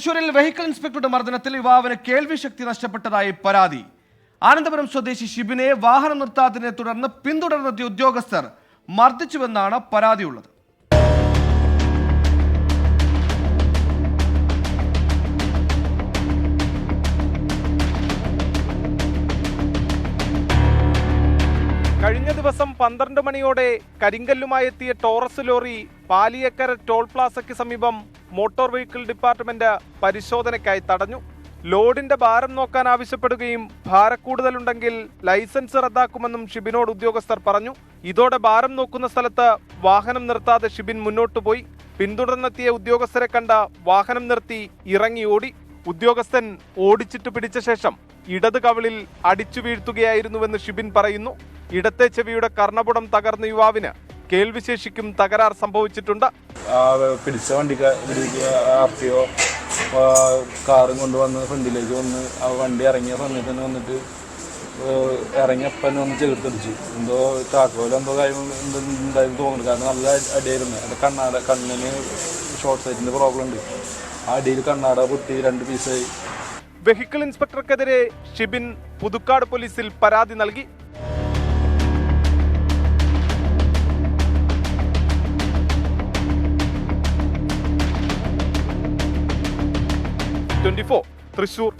തൃശൂരിൽ വെഹിക്കിൾ ഇൻസ്പെക്ടറുടെ മർദ്ദനത്തിൽ യുവാവിന് കേൾവി ശക്തി നഷ്ടപ്പെട്ടതായി പരാതി. ആനന്ദപുരം സ്വദേശി ഷിബിനെ വാഹനം നിർത്താത്തതിനെ തുടർന്ന് പിന്തുടർന്നെത്തിയ ഉദ്യോഗസ്ഥർ മർദ്ദിച്ചുവെന്നാണ് പരാതിയുള്ളത്. കഴിഞ്ഞ ദിവസം പന്ത്രണ്ട് മണിയോടെ കരിങ്കല്ലുമായി എത്തിയ ടോറസ് ലോറി പാലിയക്കര ടോൾ പ്ലാസയ്ക്ക് സമീപം മോട്ടോർ വെഹിക്കിൾ ഡിപ്പാർട്ട്മെന്റ് പരിശോധനയ്ക്കായി തടഞ്ഞു. ലോഡിന്റെ ഭാരം നോക്കാൻ ആവശ്യപ്പെടുകയും ഭാരക്കൂടുതലുണ്ടെങ്കിൽ ലൈസൻസ് റദ്ദാക്കുമെന്നും ഷിബിനോട് ഉദ്യോഗസ്ഥർ പറഞ്ഞു. ഇതോടെ ഭാരം നോക്കുന്ന സ്ഥലത്ത് വാഹനം നിർത്താതെ ഷിബിൻ മുന്നോട്ടു പോയി. പിന്തുടർന്നെത്തിയ ഉദ്യോഗസ്ഥരെ കണ്ട വാഹനം നിർത്തി ഇറങ്ങി ഓടി. ഉദ്യോഗസ്ഥൻ ഓടിച്ചിട്ട് പിടിച്ച ശേഷം ഇടത് കവിളിൽ അടിച്ചു വീഴ്ത്തുകയായിരുന്നുവെന്ന് ഷിബിൻ പറയുന്നു. ഇടത്തെ ചെവിയുടെ കർണപുടം തകർന്ന യുവാവിന് കേൾവിശേഷിക്കും തകരാർ സംഭവിച്ചിട്ടുണ്ട്. പിടിച്ച വണ്ടി ആർ ടി ഒ കാറും കൊണ്ടുവന്ന് ഫ്രണ്ടിലേക്ക് വന്ന് ആ വണ്ടി ഇറങ്ങിയ സമയത്ത് തന്നെ വന്നിട്ട് ഇറങ്ങിയപ്പോൾ ഒന്ന് ചേർത്തടിച്ചു എന്തോ താക്കോലോ എന്തോ കാര്യം എന്തായാലും തോന്നുന്നു. കാരണം നല്ല അടിയായിരുന്നു. എന്റെ കണ്ണാട കണ്ണിന് ഷോർട്ട് സൈറ്റിന്റെ പ്രോബ്ലം ഉണ്ട്. ആ അടിയിൽ കണ്ണാട പൊട്ടി രണ്ട് പീസായി വെഹിക്കിൾ ഇൻസ്പെക്ടർക്കെതിരെ ഷിബിൻ പുതുക്കാട് പോലീസിൽ പരാതി നൽകി. ട്വന്റി തൃശൂർ